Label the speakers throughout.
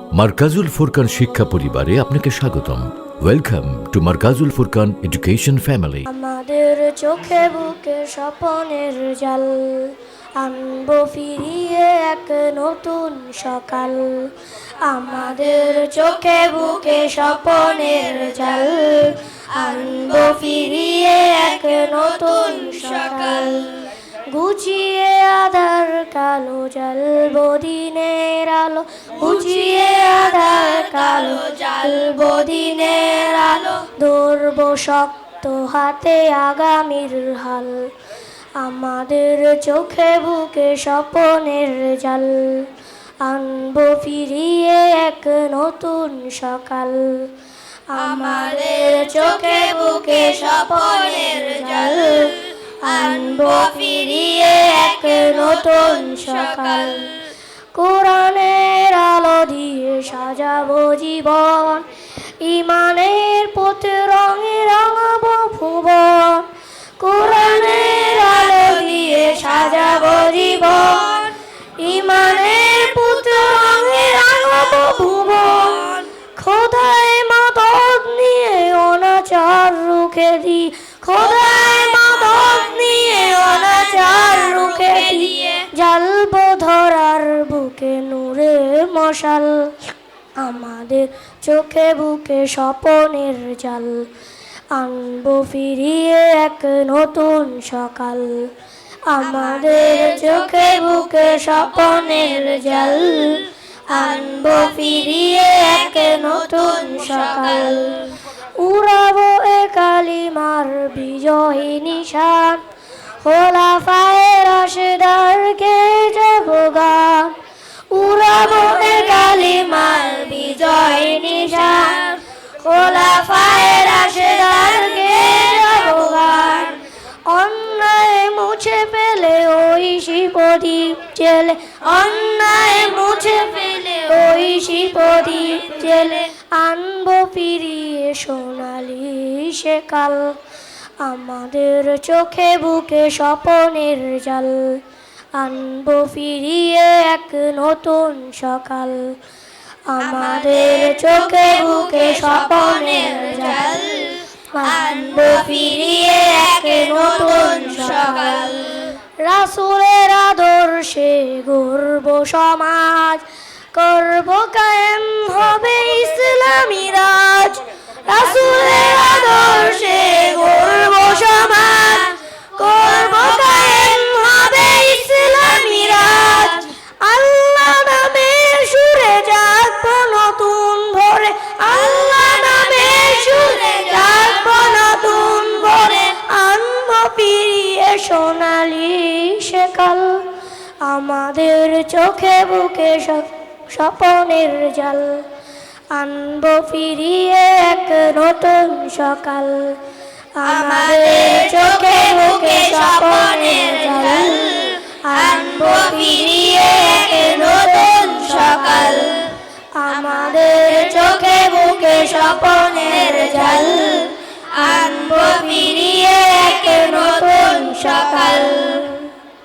Speaker 1: মার্কাজুল ফুরকান শিক্ষা পরিবারে আপনাকে স্বাগতম। Welcome to Markazul Furqan education family
Speaker 2: আমাদের চোখে বুকে স্বপনের জাল, আনব ফিরিয়ে এক নতুন সকাল। আমাদের চোখে বুকে স্বপনের জাল, আনব ফিরিয়ে এক নতুন সকাল। গুছিয়ে আধার কালো জাল বদিনের আলো। গুছিয়ে আধার কালো জাল বদিনের আলো। ধরব শক্ত হাতে আগামীর হাল। আমাদের চোখে বুকে স্বপনের জাল। আনব ফিরিয়ে এক নতুন সকাল। আমাদের চোখে বুকে স্বপনের জাল। আনব ফিরিয়ে এক নতুন সকাল। কোরআনের আলো দিয়ে সাজাবো জীবন ইমানের পথে রঙে রাঙাবো ভুবন। কোরআনের আলো দিয়ে সাজাবো জীবন ইমানের পথে রঙে রাঙাবো ভুবন। খোদায় মাদক নিয়ে অনাচার রুখে দি খোদায় মশাল, আমাদের চোখে বুকে স্বপনের জাল। আনব ফিরিয়ে এক নতুন সকাল, আমাদের চোখে বুকে স্বপনের জাল। আনব ফিরিয়ে এক নতুন সকাল, উড়াবো এ কালিমার বিজয়ী নিশান। হোলা ফায়ের আশেদারকে যাব হোলা ফায়ের আশেদারকে যাব গান অন্যায় মুছে ফেলে ওই শিবদীপ জেলে। অন্যায় মুছে ফেলে ওই শিবদীপ জেলে। আনব ফিরিয়ে সোনালি সেকাল আমাদের চোখে বুকে স্বপনের জাল। আনব ফিরিয়ে এক নতুন সকাল। আমাদের চোখে বুকে স্বপনের জাল। আনব ফিরিয়ে এক নতুন সকাল। রাসুলের আদর্শে গর্ব সমাজ। করব কায়েম হবে ইসলামী রাজ। রাসুলের আদর্শে সোনালি সেকাল আমাদের চোখে বুকে স্বপনের জাল। আনব ফিরিয়ে এক নতুন সকাল, আমাদের চোখে বুকে স্বপনের জাল। আনব ফিরিয়ে এক নতুন সকাল, আমাদের চোখে বুকে স্বপনের জাল। আনব ফিরিয়ে এক নতুন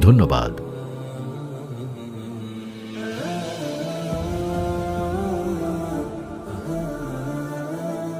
Speaker 1: ধন্যবাদ।